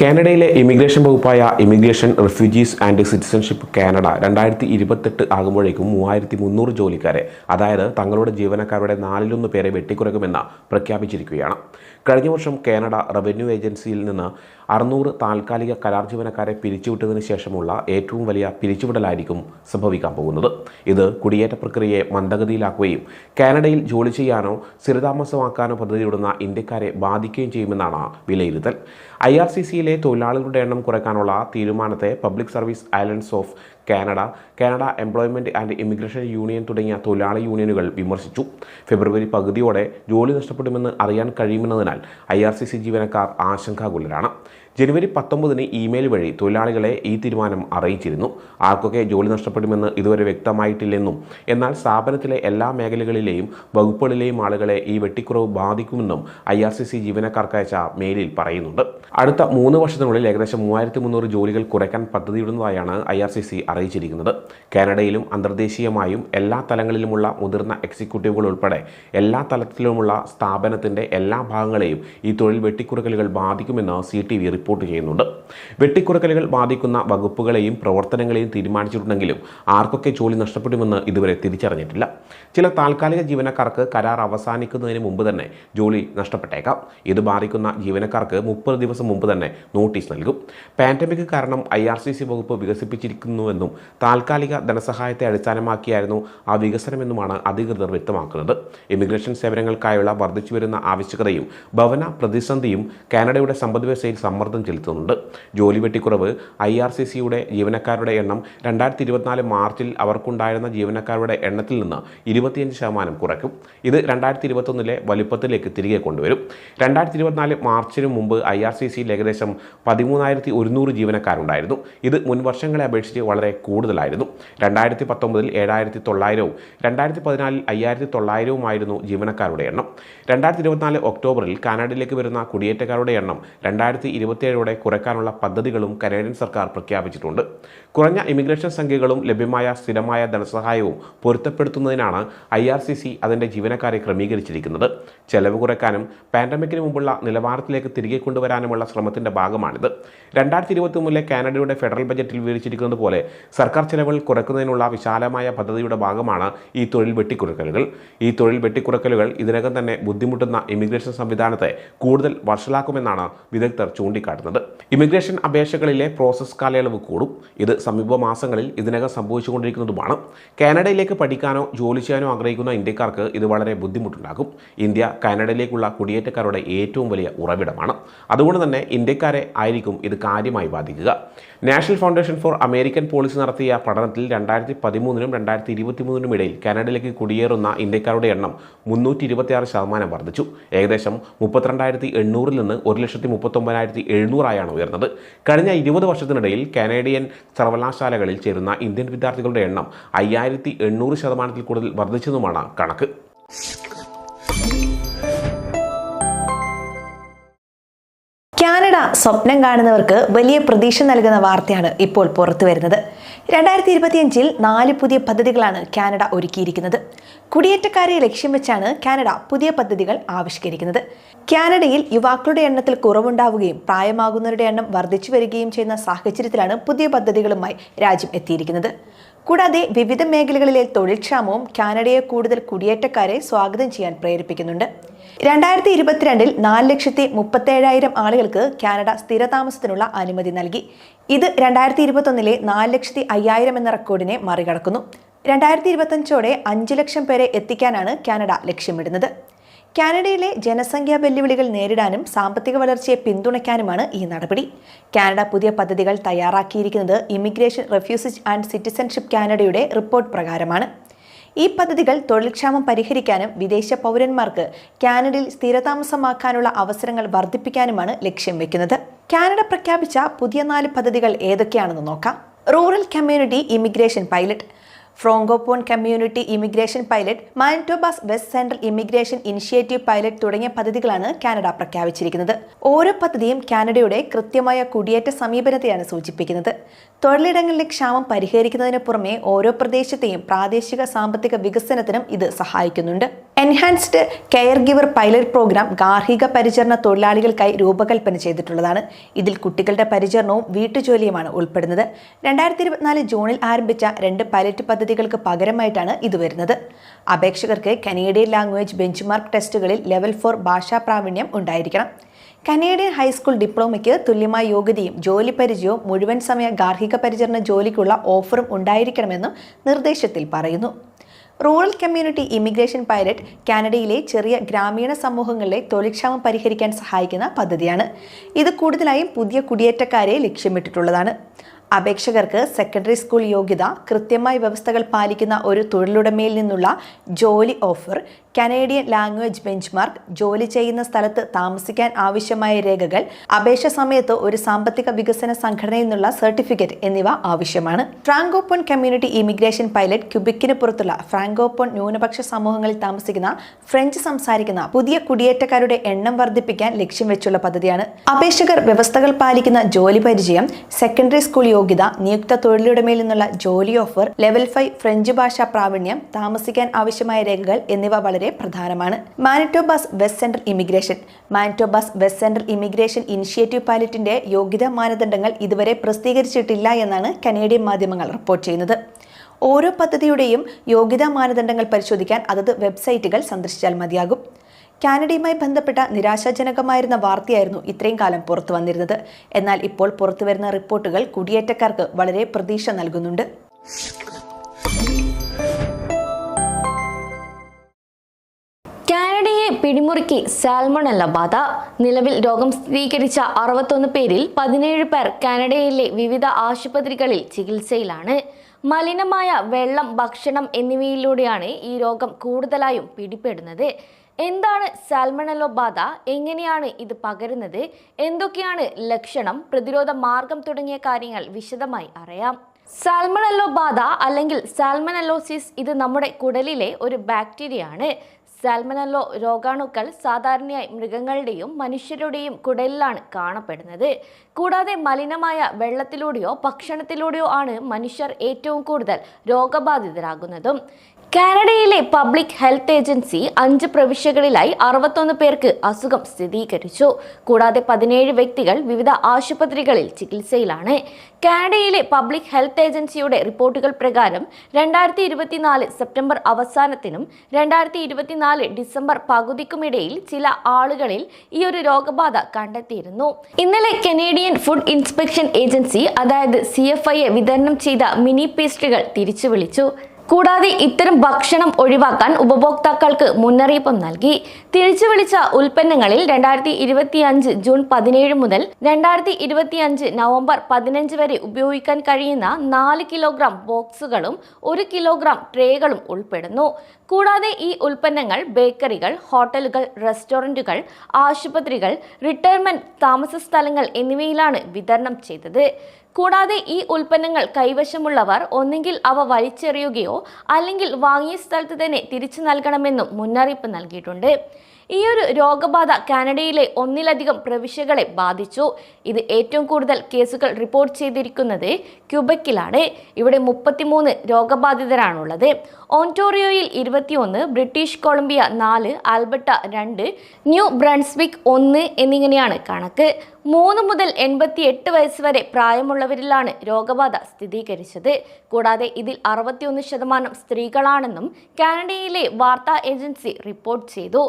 കാനഡയിലെ immigration വകുപ്പായ immigration refugees and citizenship Canada രണ്ടായിരത്തി ഇരുപത്തെട്ട് ആകുമ്പോഴേക്കും മൂവായിരത്തി മുന്നൂറ് ജോലിക്കാരെ അതായത് തങ്ങളുടെ ജീവനക്കാരുടെ നാലിലൊന്ന് പേരെ വെട്ടിക്കുറയ്ക്കുമെന്ന് പ്രഖ്യാപിച്ചിരിക്കുകയാണ്. കഴിഞ്ഞ വർഷം കാനഡ റവന്യൂ ഏജൻസിയിൽ നിന്ന് അറുന്നൂറ് താൽക്കാലിക കരാർ ജീവനക്കാരെ പിരിച്ചുവിട്ടതിന് ശേഷമുള്ള ഏറ്റവും വലിയ പിരിച്ചുവിടലായിരിക്കും സംഭവിക്കാൻ പോകുന്നത്. ഇത് കുടിയേറ്റ പ്രക്രിയയെ മന്ദഗതിയിലാക്കുകയും കാനഡയിൽ ജോലി ചെയ്യാനോ സ്ഥിരതാമസമാക്കാനോ പദ്ധതിയിടുന്ന ഇന്ത്യക്കാരെ ബാധിക്കുകയും ചെയ്യുമെന്നാണ് വിലയിരുത്തൽ. ഐ ആർ സി സിയിലെ തൊഴിലാളികളുടെ എണ്ണം കുറയ്ക്കാനുള്ള തീരുമാനത്തെ public service alliance of Canada Canada employment and immigration union തുടങ്ങിയ തൊഴിലാളി യൂണിയനുകൾ വിമർശിച്ചു. ഫെബ്രുവരി പകുതിയോടെ ജോലി നഷ്ടപ്പെടുമെന്ന് അറിയാൻ കഴിയുമെന്നതിനാൽ ഐ ആർ സി സി ജീവനക്കാർ ആശങ്കാകുലരാണ്. ജനുവരി പത്തൊമ്പതിന് ഇമെയിൽ വഴി തൊഴിലാളികളെ ഈ തീരുമാനം അറിയിച്ചിരുന്നു. ആർക്കൊക്കെ ജോലി നഷ്ടപ്പെടുമെന്ന് ഇതുവരെ വ്യക്തമായിട്ടില്ലെന്നും എന്നാൽ സ്ഥാപനത്തിലെ എല്ലാ മേഖലകളിലെയും വകുപ്പുകളിലെയും ആളുകളെ ഈ വെട്ടിക്കുറവ് ബാധിക്കുമെന്നും ഐ ആർ സി സി ജീവനക്കാർക്ക് അയച്ച മെയിലിൽ പറയുന്നുണ്ട്. അടുത്ത മൂന്ന് വർഷത്തിനുള്ളിൽ ഏകദേശം മൂവായിരത്തി മുന്നൂറ് ജോലികൾ കുറയ്ക്കാൻ പദ്ധതിയിടുന്നതായാണ് ഐ ആർ സി സി അറിയിച്ചിരിക്കുന്നത്. കാനഡയിലും അന്തർദേശീയമായും എല്ലാ തലങ്ങളിലുമുള്ള മുതിർന്ന എക്സിക്യൂട്ടീവുകൾ ഉൾപ്പെടെ എല്ലാ തലത്തിലുമുള്ള സ്ഥാപനത്തിന്റെ എല്ലാ ഭാഗങ്ങളെയും ഈ തൊഴിൽ വെട്ടിക്കുറക്കലുകൾ ബാധിക്കുമെന്ന് സി ടി വി റിപ്പോർട്ട് ചെയ്യുന്നുണ്ട്. വെട്ടിക്കുറക്കലുകൾ ബാധിക്കുന്ന വകുപ്പുകളെയും പ്രവർത്തനങ്ങളെയും തീരുമാനിച്ചിട്ടുണ്ടെങ്കിലും ആർക്കൊക്കെ ജോലി നഷ്ടപ്പെടുമെന്ന് ഇതുവരെ തിരിച്ചറിഞ്ഞിട്ടില്ല. ചില താൽക്കാലിക ജീവനക്കാർക്ക് കരാർ അവസാനിക്കുന്നതിന് മുമ്പ് തന്നെ ജോലി നഷ്ടപ്പെട്ടേക്കാം. ഇത് ബാധിക്കുന്ന ജീവനക്കാർക്ക് മുപ്പത് ദിവസം മുമ്പ് തന്നെ നോട്ടീസ് നൽകും. പാൻഡമിക് കാരണം ഐ ആർ സി സി വകുപ്പ് വികസിപ്പിച്ചിരിക്കുന്നുവെന്നും താൽക്കാലിക ധനസഹായത്തെ അടിസ്ഥാനമാക്കിയായിരുന്നു ആ വികസനമെന്നുമാണ് അധികൃതർ വ്യക്തമാക്കുന്നത്. ഇമിഗ്രേഷൻ സേവനങ്ങൾക്കായുള്ള വർദ്ധിച്ചുവരുന്ന ആവശ്യകതയും ഭവന പ്രതിസന്ധിയും കാനഡയുടെ സമ്പദ്വ്യവസ്ഥയിൽ സമ്മർദ്ദം ചെലുത്തുന്നുണ്ട്. ജോലി വെട്ടിക്കുറവ് ഐ ആർ സി സിയുടെ ജീവനക്കാരുടെ എണ്ണം രണ്ടായിരത്തി ഇരുപത്തിനാല് മാർച്ചിൽ അവർക്കുണ്ടായിരുന്ന ജീവനക്കാരുടെ എണ്ണത്തിൽ നിന്ന് ഇരുപത്തിയഞ്ച് ശതമാനം കുറയ്ക്കും. ഇത് രണ്ടായിരത്തി ഇരുപത്തൊന്നിലെ വലുപ്പത്തിലേക്ക് തിരികെ കൊണ്ടുവരും. രണ്ടായിരത്തി ഇരുപത്തിനാല് മാർച്ചിന് മുമ്പ് ഐ ആർ സി സിയിൽ ഏകദേശം പതിമൂന്നായിരത്തി ഒരുന്നൂറ് ജീവനക്കാരുണ്ടായിരുന്നു. ഇത് മുൻ വർഷങ്ങളെ അപേക്ഷിച്ച് വളരെ കൂടുതലായിരുന്നു. രണ്ടായിരത്തി പത്തൊമ്പതിൽ ഏഴായിരത്തി തൊള്ളായിരവും രണ്ടായിരത്തി പതിനാലിൽ അയ്യായിരത്തി തൊള്ളായിരവുമായിരുന്നു ജീവനക്കാരുടെ എണ്ണം. രണ്ടായിരത്തി ഇരുപത്തിനാല് ഒക്ടോബറിൽ കാനഡയിലേക്ക് വരുന്ന കുടിയേറ്റക്കാരുടെ എണ്ണം രണ്ടായിരത്തി ഇരുപത്തിയേഴോടെ കുറയ്ക്കാനുള്ള പദ്ധതികളും കനേഡിയൻ സർക്കാർ പ്രഖ്യാപിച്ചിട്ടുണ്ട്. കുറഞ്ഞ ഇമിഗ്രേഷൻ സംഖ്യകളും ലഭ്യമായ സ്ഥിരമായ ധനസഹായവും പൊരുത്തപ്പെടുത്തുന്നതിനാണ് ഐ ആർ സി സി അതിന്റെ ജീവനക്കാരെ ക്രമീകരിച്ചിരിക്കുന്നത്. ചെലവ് കുറയ്ക്കാനും പാൻഡമിക്കിന് മുമ്പുള്ള നിലവാരത്തിലേക്ക് തിരികെ കൊണ്ടുവരാനുമുള്ള ശ്രമത്തിന്റെ ഭാഗമാണിത്. രണ്ടായിരത്തി ഇരുപത്തി മൂന്നിലെ കാനഡയുടെ ഫെഡറൽ ബജറ്റിൽ വിവരിച്ചിരിക്കുന്നത് പോലെ സർക്കാർ ചെലവുകൾ കുറയ്ക്കുന്നതിനുള്ള വിശാലമായ പദ്ധതിയുടെ ഭാഗമാണ് ഈ തൊഴിൽ വെട്ടിക്കുറക്കലുകൾ ഈ തൊഴിൽ വെട്ടിക്കുറക്കലുകൾ ഇതിനകം തന്നെ ബുദ്ധിമുട്ടുന്ന ഇമിഗ്രേഷൻ സംവിധാനത്തെ കൂടുതൽ വഷളാക്കുമെന്നാണ് വിദഗ്ധർ ചൂണ്ടിക്കാട്ടുന്നത്. ഇമിഗ്രേഷൻ അപേക്ഷകളിലെ പ്രോസസ് കാലയളവ് കൂടും. ഇത് സമീപ മാസങ്ങളിൽ ഇതിനകം സംഭവിച്ചുകൊണ്ടിരിക്കുന്നതുമാണ്. കാനഡയിലേക്ക് പഠിക്കാനോ ജോലി ചെയ്യാനോ ആഗ്രഹിക്കുന്ന ഇന്ത്യക്കാർക്ക് ഇത് വളരെ ബുദ്ധിമുട്ടുണ്ടാകും ഇന്ത്യ കാനഡയിലേക്കുള്ള കുടിയേറ്റക്കാരുടെ ഏറ്റവും വലിയ ഉറവിടമാണ്. അതുകൊണ്ട് തന്നെ ഇന്ത്യക്കാരെ ആയിരിക്കും ഇത് കാര്യമായി ബാധിക്കുക. National foundation for American policy നടത്തിയ പഠനത്തിൽ രണ്ടായിരത്തി പതിമൂന്നിനും രണ്ടായിരത്തി ഇരുപത്തി മൂന്നിനും ഇടയിൽ കാനഡയിലേക്ക് കുടിയേറുന്ന ഇന്ത്യക്കാരുടെ എണ്ണം മുന്നൂറ്റി ഇരുപത്തിയാറ് ശതമാനം വർദ്ധിച്ചു. ഏകദേശം മുപ്പത്തിരണ്ടായിരത്തി എണ്ണൂറിൽ നിന്ന് ഒരു ലക്ഷത്തി മുപ്പത്തൊമ്പതിനായിരത്തി എഴുന്നൂറായാണ് ഉയർന്നത്. കഴിഞ്ഞ ഇരുപത് വർഷത്തിനിടയിൽ കാനേഡിയൻ സർവകലാശാലകളിൽ ചേരുന്ന ഇന്ത്യൻ വിദ്യാർത്ഥികളുടെ എണ്ണം അയ്യായിരത്തി എണ്ണൂറ് ശതമാനത്തിൽ കൂടുതൽ വർദ്ധിച്ചതുമാണ് കണക്ക്. കാനഡ സ്വപ്നം കാണുന്നവർക്ക് വലിയ പ്രതീക്ഷ നൽകുന്ന വാർത്തയാണ് ഇപ്പോൾ പുറത്തു വരുന്നത് രണ്ടായിരത്തി ഇരുപത്തിയഞ്ചിൽ നാല് പുതിയ പദ്ധതികളാണ് കാനഡ ഒരുക്കിയിരിക്കുന്നത്. കുടിയേറ്റക്കാരെ ലക്ഷ്യം വെച്ചാണ് കാനഡ പുതിയ പദ്ധതികൾ ആവിഷ്കരിക്കുന്നത്. കാനഡയിൽ യുവാക്കളുടെ എണ്ണത്തിൽ കുറവുണ്ടാവുകയും പ്രായമാകുന്നവരുടെ എണ്ണം വർദ്ധിച്ചു വരികയും ചെയ്യുന്ന സാഹചര്യത്തിലാണ് പുതിയ പദ്ധതികളുമായി രാജ്യം എത്തിയിരിക്കുന്നത്. കൂടാതെ വിവിധ മേഖലകളിലെ തൊഴിൽക്ഷാമവും കാനഡയെ കൂടുതൽ കുടിയേറ്റക്കാരെ സ്വാഗതം ചെയ്യാൻ പ്രേരിപ്പിക്കുന്നുണ്ട്. രണ്ടായിരത്തി ഇരുപത്തിരണ്ടിൽ നാല് ലക്ഷത്തി മുപ്പത്തേഴായിരം ആളുകൾക്ക് കാനഡ സ്ഥിരതാമസത്തിനുള്ള അനുമതി നൽകി. ഇത് രണ്ടായിരത്തി ഇരുപത്തൊന്നിലെ നാല് ലക്ഷത്തി അയ്യായിരം എന്ന റെക്കോർഡിനെ മറികടക്കുന്നു. രണ്ടായിരത്തി ഇരുപത്തഞ്ചോടെ അഞ്ച് ലക്ഷം പേരെ എത്തിക്കാനാണ് കാനഡ ലക്ഷ്യമിടുന്നത്. കാനഡയിലെ ജനസംഖ്യാ വെല്ലുവിളികൾ നേരിടാനും സാമ്പത്തിക വളർച്ചയെ പിന്തുണയ്ക്കാനുമാണ് ഈ നടപടി. കാനഡ പുതിയ പദ്ധതികൾ തയ്യാറാക്കിയിരിക്കുന്നത് ഇമിഗ്രേഷൻ റെഫ്യൂസിസ് ആൻഡ് സിറ്റിസൺഷിപ്പ് കാനഡയുടെ റിപ്പോർട്ട് പ്രകാരമാണ്. ഈ പദ്ധതികൾ തൊഴിൽക്ഷാമം പരിഹരിക്കാനും വിദേശ പൗരന്മാർക്ക് കാനഡയിൽ സ്ഥിരതാമസമാക്കാനുള്ള അവസരങ്ങൾ വർദ്ധിപ്പിക്കാനുമാണ് ലക്ഷ്യം വെക്കുന്നത്. കാനഡ പ്രഖ്യാപിച്ച പുതിയ നാല് പദ്ധതികൾ ഏതൊക്കെയാണെന്ന് നോക്കാം. Rural community immigration pilot francophone community immigration pilot Manitoba's west central immigration initiative pilot തുടങ്ങിയ പദ്ധതികളാണ് കാനഡ പ്രഖ്യാപിച്ചിരിക്കുന്നത്. ഓരോ പദ്ധതിയും കാനഡയുടെ കൃത്യമായ കുടിയേറ്റ സമീപനത്തെയാണ് സൂചിപ്പിക്കുന്നത്. തൊഴിലിടങ്ങളിലെ ക്ഷാമം പരിഹരിക്കുന്നതിന് പുറമെ ഓരോ പ്രദേശത്തെയും പ്രാദേശിക സാമ്പത്തിക വികസനത്തിനും ഇത് സഹായിക്കുന്നുണ്ട്. Enhanced caregiver pilot programme ഗാർഹിക പരിചരണ തൊഴിലാളികൾക്കായി രൂപകൽപ്പന ചെയ്തിട്ടുള്ളതാണ്. ഇതിൽ കുട്ടികളുടെ പരിചരണവും വീട്ടുജോലിയുമാണ് ഉൾപ്പെടുന്നത്. രണ്ടായിരത്തി ഇരുപത്തിനാല് ജൂണിൽ ആരംഭിച്ച രണ്ട് പൈലറ്റ് പദ്ധതികൾക്ക് പകരമായിട്ടാണ് ഇത് വരുന്നത്. അപേക്ഷകർക്ക് കനേഡിയൻ ലാംഗ്വേജ് ബെഞ്ച്മാർക്ക് ടെസ്റ്റുകളിൽ ലെവൽ ഫോർ ഭാഷാ പ്രാവീണ്യം ഉണ്ടായിരിക്കണം. കനേഡിയൻ ഹൈസ്കൂൾ ഡിപ്ലോമയ്ക്ക് തുല്യമായ യോഗ്യതയും ജോലി പരിചയവും മുഴുവൻ സമയ ഗാർഹിക പരിചരണ ജോലിക്കുള്ള ഓഫറും ഉണ്ടായിരിക്കണമെന്നും നിർദ്ദേശത്തിൽ പറയുന്നു. റൂറൽ കമ്മ്യൂണിറ്റി ഇമിഗ്രേഷൻ പൈലറ്റ് കാനഡയിലെ ചെറിയ ഗ്രാമീണ സമൂഹങ്ങളിലെ തൊഴിൽക്ഷാമം പരിഹരിക്കാൻ സഹായിക്കുന്ന പദ്ധതിയാണ്. ഇത് കൂടുതലായും പുതിയ കുടിയേറ്റക്കാരെ ലക്ഷ്യമിട്ടിട്ടുള്ളതാണ്. അപേക്ഷകർക്ക് സെക്കൻഡറി സ്കൂൾ യോഗ്യത കൃത്യമായ വ്യവസ്ഥകൾ പാലിക്കുന്ന ഒരു തൊഴിലുടമയിൽ നിന്നുള്ള ജോലി offer Canadian language benchmark ജോലി ചെയ്യുന്ന സ്ഥലത്ത് താമസിക്കാൻ ആവശ്യമായ രേഖകൾ അപേക്ഷ സമയത്ത് ഒരു സാമ്പത്തിക വികസന സംഘടനയിൽ നിന്നുള്ള സർട്ടിഫിക്കറ്റ് എന്നിവ ആവശ്യമാണ്. ഫ്രാങ്കോപോൺ കമ്മ്യൂണിറ്റി ഇമിഗ്രേഷൻ പൈലറ്റ് ക്യുബിക്കിന് പുറത്തുള്ള ഫ്രാങ്കോപോൺ ന്യൂനപക്ഷ സമൂഹങ്ങളിൽ താമസിക്കുന്ന ഫ്രഞ്ച് സംസാരിക്കുന്ന പുതിയ കുടിയേറ്റക്കാരുടെ എണ്ണം വർദ്ധിപ്പിക്കാൻ ലക്ഷ്യം വെച്ചുള്ള പദ്ധതിയാണ്. അപേക്ഷകർ വ്യവസ്ഥകൾ പാലിക്കുന്ന ജോലി പരിചയം സെക്കൻഡറി സ്കൂൾ യോഗ്യത നിയുക്ത തൊഴിലുടമയിൽ നിന്നുള്ള ജോലി ഓഫർ ലെവൽ ഫൈവ് ഫ്രഞ്ച് ഭാഷാ പ്രാവീണ്യം താമസിക്കാൻ ആവശ്യമായ രേഖകൾ എന്നിവ വളരെ പ്രധാനമാണ്. Manitoba's west central immigration. Manitoba's west central immigration initiative പൈലറ്റിന്റെ യോഗ്യതാ മാനദണ്ഡങ്ങൾ ഇതുവരെ പ്രസിദ്ധീകരിച്ചിട്ടില്ല എന്നാണ് കനേഡിയൻ മാധ്യമങ്ങൾ റിപ്പോർട്ട് ചെയ്യുന്നത്. ഓരോ പദ്ധതിയുടെയും യോഗ്യതാ മാനദണ്ഡങ്ങൾ പരിശോധിക്കാൻ അതത് വെബ്സൈറ്റുകൾ സന്ദർശിച്ചാൽ മതിയാകും. കാനഡയുമായി ബന്ധപ്പെട്ട നിരാശാജനകമായിരുന്ന വാർത്തയായിരുന്നു ഇത്രയും കാലം പുറത്തു വന്നിരുന്നത്. എന്നാൽ ഇപ്പോൾ പുറത്തുവരുന്ന റിപ്പോർട്ടുകൾ കുടിയേറ്റക്കാർക്ക് വളരെ പ്രതീക്ഷ നൽകുന്നുണ്ട്. പിടിമുറുക്കി സാൽമണല്ല ബാധ. നിലവിൽ രോഗം സ്ഥിരീകരിച്ച അറുപത്തൊന്ന് പേരിൽ പതിനേഴ് പേർ കാനഡയിലെ വിവിധ ആശുപത്രികളിൽ ചികിത്സയിലാണ്. മലിനമായ വെള്ളം ഭക്ഷണം എന്നിവയിലൂടെയാണ് ഈ രോഗം കൂടുതലായും പിടിപെടുന്നത്. എന്താണ് സാൽമണലോ ബാധ? എങ്ങനെയാണ് ഇത് പകരുന്നത്? എന്തൊക്കെയാണ് ലക്ഷണം? പ്രതിരോധ മാർഗം തുടങ്ങിയ കാര്യങ്ങൾ വിശദമായി അറിയാം. സാൽമണല്ലോ ബാധ അല്ലെങ്കിൽ സാൽമണലോസിസ് ഇത് നമ്മുടെ കുടലിലെ ഒരു ബാക്ടീരിയയാണ്. സാൽമനല്ലോ രോഗാണുക്കൾ സാധാരണയായി മൃഗങ്ങളുടെയും മനുഷ്യരുടെയും കുടലിലാണ് കാണപ്പെടുന്നത്. കൂടാതെ മലിനമായ വെള്ളത്തിലൂടെയോ ഭക്ഷണത്തിലൂടെയോ ആണ് മനുഷ്യർ ഏറ്റവും കൂടുതൽ രോഗബാധിതരാകുന്നതും. കാനഡയിലെ പബ്ലിക് ഹെൽത്ത് ഏജൻസി അഞ്ച് പ്രവിശ്യകളിലായി അറുപത്തൊന്ന് പേർക്ക് അസുഖം സ്ഥിരീകരിച്ചു. കൂടാതെ പതിനേഴ് വ്യക്തികൾ വിവിധ ആശുപത്രികളിൽ ചികിത്സയിലാണ്. കാനഡയിലെ പബ്ലിക് ഹെൽത്ത് ഏജൻസിയുടെ റിപ്പോർട്ടുകൾ പ്രകാരം രണ്ടായിരത്തി ഇരുപത്തിനാല് സെപ്റ്റംബർ അവസാനത്തിനും രണ്ടായിരത്തി ഇരുപത്തിനാല് ഡിസംബർ പകുതിക്കുമിടയിൽ ചില ആളുകളിൽ ഈ ഒരു രോഗബാധ കണ്ടെത്തിയിരുന്നു. ഇന്നലെ കനേഡിയൻ ഫുഡ് ഇൻസ്പെക്ഷൻ ഏജൻസി അതായത് സി വിതരണം ചെയ്ത മിനി പേസ്റ്റുകൾ തിരിച്ചു വിളിച്ചു കൂടാതെ ഇത്തരം ഭക്ഷണം ഒഴിവാക്കാൻ ഉപഭോക്താക്കൾക്ക് മുന്നറിയിപ്പും നൽകി. തിരിച്ചു വിളിച്ച ഉൽപ്പന്നങ്ങളിൽ രണ്ടായിരത്തി ഇരുപത്തി അഞ്ച് ജൂൺ പതിനേഴ് മുതൽ രണ്ടായിരത്തി ഇരുപത്തി അഞ്ച് നവംബർ പതിനഞ്ച് വരെ ഉപയോഗിക്കാൻ കഴിയുന്ന നാല് കിലോഗ്രാം ബോക്സുകളും ഒരു കിലോഗ്രാം ട്രേകളും ഉൾപ്പെടുന്നു. കൂടാതെ ഈ ഉൽപ്പന്നങ്ങൾ ബേക്കറികൾ ഹോട്ടലുകൾ റെസ്റ്റോറന്റുകൾ ആശുപത്രികൾ റിട്ടയർമെന്റ് താമസ സ്ഥലങ്ങൾ എന്നിവയിലാണ് വിതരണം ചെയ്തത്. കൂടാതെ ഈ ഉൽപ്പന്നങ്ങൾ കൈവശമുള്ളവർ ഒന്നുകിൽ അവ വലിച്ചെറിയുകയോ അല്ലെങ്കിൽ വാങ്ങിയ സ്ഥലത്ത് തന്നെ തിരിച്ചു നൽകണമെന്നും മുന്നറിയിപ്പ് നൽകിയിട്ടുണ്ട്. ഈ ഒരു രോഗബാധ കാനഡയിലെ ഒന്നിലധികം പ്രവിശ്യകളെ ബാധിച്ചു. ഇത് ഏറ്റവും കൂടുതൽ കേസുകൾ റിപ്പോർട്ട് ചെയ്തിരിക്കുന്നത് ക്യൂബക്കിലാണ്. ഇവിടെ മുപ്പത്തിമൂന്ന് രോഗബാധിതരാണുള്ളത്. ഓൺടോറിയോയിൽ ഇരുപത്തിയൊന്ന് ബ്രിട്ടീഷ് കൊളംബിയ നാല് ആൽബർട്ട രണ്ട് ന്യൂ ബ്രൺസ്വിക് ഒന്ന് എന്നിങ്ങനെയാണ് കണക്ക്. മൂന്ന് മുതൽ എൺപത്തി എട്ട് വയസ്സ് വരെ പ്രായമുള്ളവരിലാണ് രോഗബാധ സ്ഥിരീകരിച്ചത്. കൂടാതെ ഇതിൽ അറുപത്തിയൊന്ന് ശതമാനം സ്ത്രീകളാണെന്നും കാനഡയിലെ വാർത്താ ഏജൻസി റിപ്പോർട്ട് ചെയ്തു.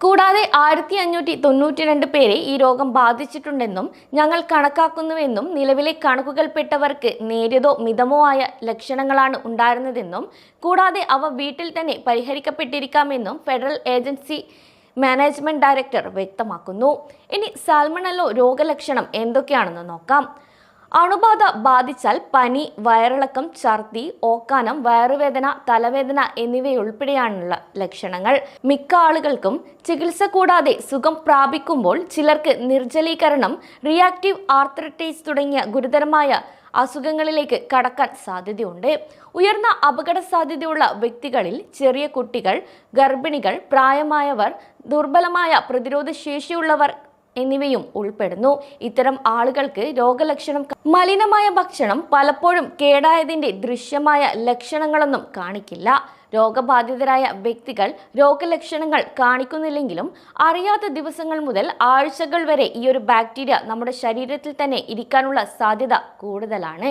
കൂടാതെ ആയിരത്തി അഞ്ഞൂറ്റി തൊണ്ണൂറ്റി രണ്ട് പേരെ ഈ രോഗം ബാധിച്ചിട്ടുണ്ടെന്നും ഞങ്ങൾ കണക്കാക്കുന്നുവെന്നും നിലവിലെ കണക്കുകൾ കണക്കുകൾപ്പെട്ടവർക്ക് നേരിയതോ മിതമോ ആയ ലക്ഷണങ്ങളാണ് ഉണ്ടായിരുന്നതെന്നും കൂടാതെ അവ വീട്ടിൽ തന്നെ പരിഹരിക്കപ്പെട്ടിരിക്കാമെന്നും ഫെഡറൽ ഏജൻസി മാനേജ്മെന്റ് ഡയറക്ടർ വ്യക്തമാക്കുന്നു. ഇനി സാൽമണല്ലോ രോഗലക്ഷണം എന്തൊക്കെയാണെന്ന് നോക്കാം. അണുബാധ ബാധിച്ചാൽ പനി വയറിളക്കം ഛർദി ഓക്കാനം വയറുവേദന തലവേദന എന്നിവയുൾപ്പെടെയാണുള്ള ലക്ഷണങ്ങൾ. മിക്ക ആളുകൾക്കും ചികിത്സ കൂടാതെ സുഖം പ്രാപിക്കുമ്പോൾ ചിലർക്ക് നിർജലീകരണം റിയാക്റ്റീവ് ആർത്രൈറ്റിസ് തുടങ്ങിയ ഗുരുതരമായ അസുഖങ്ങളിലേക്ക് കടക്കാൻ സാധ്യതയുണ്ട്. ഉയർന്ന അപകട സാധ്യതയുള്ള വ്യക്തികളിൽ ചെറിയ കുട്ടികൾ ഗർഭിണികൾ പ്രായമായവർ ദുർബലമായ പ്രതിരോധ ശേഷിയുള്ളവർ എന്നിവയും ഉൾപ്പെടുന്നു. ഇത്തരം ആളുകൾക്ക് രോഗലക്ഷണം മലിനമായ ഭക്ഷണം പലപ്പോഴും കേടായതിന്റെ ദൃശ്യമായ ലക്ഷണങ്ങളൊന്നും കാണിക്കില്ല. രോഗബാധിതരായ വ്യക്തികൾ രോഗലക്ഷണങ്ങൾ കാണിക്കുന്നില്ലെങ്കിലും അറിയാത്ത ദിവസങ്ങൾ മുതൽ ആഴ്ചകൾ വരെ ഈ ഒരു ബാക്ടീരിയ നമ്മുടെ ശരീരത്തിൽ തന്നെ ഇരിക്കാനുള്ള സാധ്യത കൂടുതലാണ്.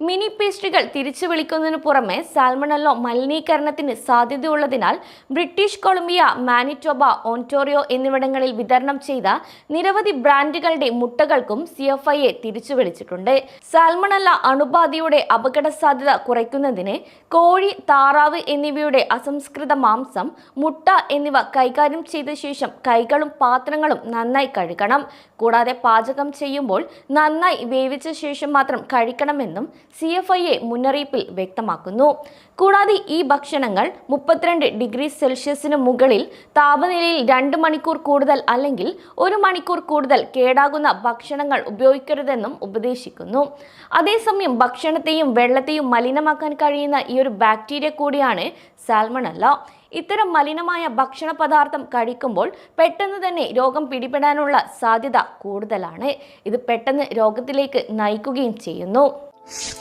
മിനി പേസ്ട്രികൾ തിരിച്ചു വിളിക്കുന്നതിന് പുറമെ സാൽമണല്ലോ മലിനീകരണത്തിന് സാധ്യതയുള്ളതിനാൽ ബ്രിട്ടീഷ് കൊളംബിയ മാനിറ്റോബ ഓൺറ്റോറിയോ എന്നിവിടങ്ങളിൽ വിതരണം ചെയ്ത നിരവധി ബ്രാൻഡുകളുടെ മുട്ടകൾക്കും സി എഫ് ഐ എ തിരിച്ചു വിളിച്ചിട്ടുണ്ട്. സാൽമണല്ല അണുബാധയുടെ അപകട സാധ്യത കുറയ്ക്കുന്നതിന് കോഴി താറാവ് എന്നിവയുടെ അസംസ്കൃത മാംസം മുട്ട എന്നിവ കൈകാര്യം ചെയ്ത ശേഷം കൈകളും പാത്രങ്ങളും നന്നായി കഴുകണം. കൂടാതെ പാചകം ചെയ്യുമ്പോൾ നന്നായി വേവിച്ച ശേഷം മാത്രം കഴിക്കണമെന്നും സി എഫ് ഐ എ മുന്നറിയിപ്പിൽ വ്യക്തമാക്കുന്നു. കൂടാതെ ഈ ഭക്ഷണങ്ങൾ മുപ്പത്തിരണ്ട് ഡിഗ്രി സെൽഷ്യസിന് മുകളിൽ താപനിലയിൽ രണ്ട് മണിക്കൂർ കൂടുതൽ അല്ലെങ്കിൽ ഒരു മണിക്കൂർ കൂടുതൽ കേടാകുന്ന ഭക്ഷണങ്ങൾ ഉപയോഗിക്കരുതെന്നും ഉപദേശിക്കുന്നു. അതേസമയം ഭക്ഷണത്തെയും വെള്ളത്തെയും മലിനമാക്കാൻ കഴിയുന്ന ഈ ഒരു ബാക്ടീരിയ കൂടിയാണ് സാൽമണല്ല ഇത്തരം മലിനമായ ഭക്ഷണ പദാർത്ഥം കഴിക്കുമ്പോൾ പെട്ടെന്ന് തന്നെ രോഗം പിടിപെടാനുള്ള സാധ്യത കൂടുതലാണ്. ഇത് പെട്ടെന്ന് രോഗത്തിലേക്ക് നയിക്കുകയും ചെയ്യുന്നു.